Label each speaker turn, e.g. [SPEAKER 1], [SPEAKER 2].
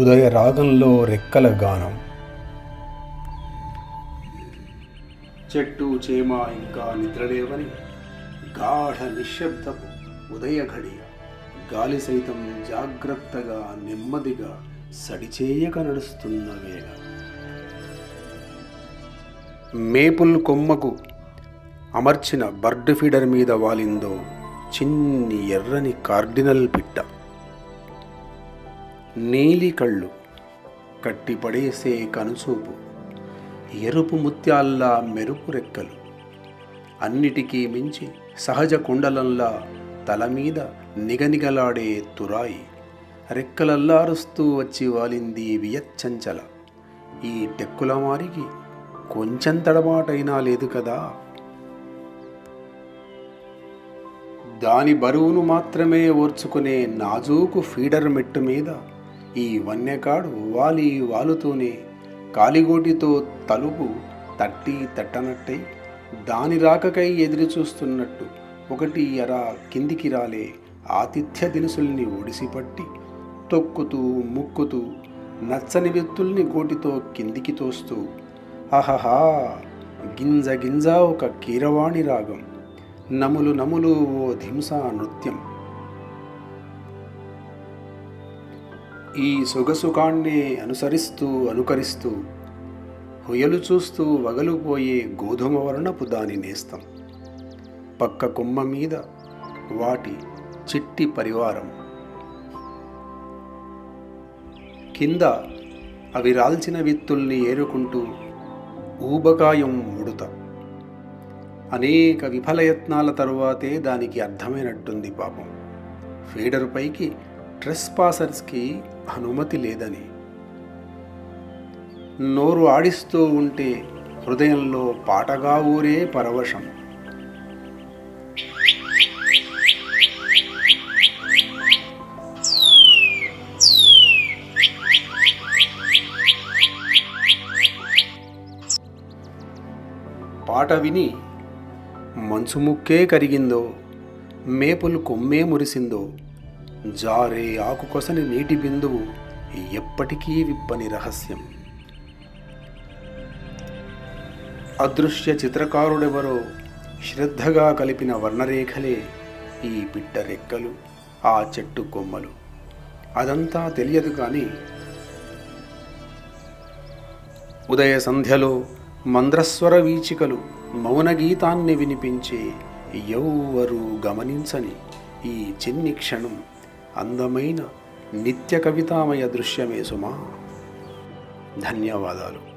[SPEAKER 1] ఉదయ రాగంలో రెక్కల గానం. చెట్టు చేమ ఇంకా నిద్రలేవని గాఢ నిశ్శబ్దపు ఉదయ ఘడియ గాలి సైతం జాగ్రత్తగా నెమ్మదిగా సడిచేయక నడుస్తున్న వేళ. మేపుల్ కొమ్మకు అమర్చిన బర్డ్ ఫీడర్ మీద వాలిందో చిన్ని ఎర్రని కార్డినల్ పిట్ట. నీలి కళ్ళు కట్టిపడేసే కనుచూపు ఎరుపు ముత్యాల్లా మెరుపు రెక్కలు అన్నిటికీ మించి సహజ కుండలంలా తల మీద నిగనిగలాడే తురాయి రెక్కలల్లారుస్తూ వచ్చి వాలింది వియచ్చంచల. ఈ టెక్కుల మారికి కొంచెం తడబాటైనా లేదు కదా? దాని బరువును మాత్రమే ఓర్చుకునే నాజూకు ఫీడర్ మెట్టు మీద ఈ వన్యకాడు వాలి వాలుతూనే కాలిగోటితో తలుపు తట్టి తట్టనట్టై దాని రాకకై ఎదురు చూస్తున్నట్టు ఒకటి ఎర కిందికి రాలే ఆతిథ్య దినుసుల్ని ఒడిసిపట్టి తొక్కుతూ ముక్కుతూ నచ్చని వ్యక్తుల్ని గోటితో కిందికి తోస్తూ అహహా గింజ గింజ ఒక కీరవాణి రాగం నములు నములు ఓ ధింసా నృత్యం ఈ సొగసుకాణ్ణే అనుసరిస్తూ అనుకరిస్తూ హొయలు చూస్తూ వగలుపోయే గోధుమ వర్ణపు దాని నేస్తం. పక్క కొమ్మ మీద వాటి చిట్టి పరివారం. కింద అవి రాల్చిన విత్తుల్ని ఏరుకుంటూ ఊబకాయం ముడుత. అనేక విఫలయత్నాల తరువాతే దానికి అర్థమైనట్టుంది పాపం. ఫీడర్ పైకి ట్రెస్ పాసర్స్కి అనుమతి లేదని. నోరు ఆడిస్తూ ఉంటే హృదయంలో పాటగా ఊరే పరవశం. పాట విని మంచు ముక్కే కరిగిందో మేపులు కొమ్మే మురిసిందో జారే ఆకుకొసని నీటి బిందువు ఎప్పటికీ విప్పని రహస్యం. అదృశ్య చిత్రకారుడెవరో శ్రద్ధగా కలిపిన వర్ణరేఖలే ఈ బిడ్డ రెక్కలు ఆ చెట్టు కొమ్మలు. అదంతా తెలియదు కానీ ఉదయ సంధ్యలో మంద్రస్వర వీచికలు మౌన గీతాన్ని వినిపించే ఎవ్వరూ గమనించని ఈ చిన్ని క్షణం. అందమైన నిత్య కవితామయ దృశ్యమే సుమా. ధన్యవాదాలు.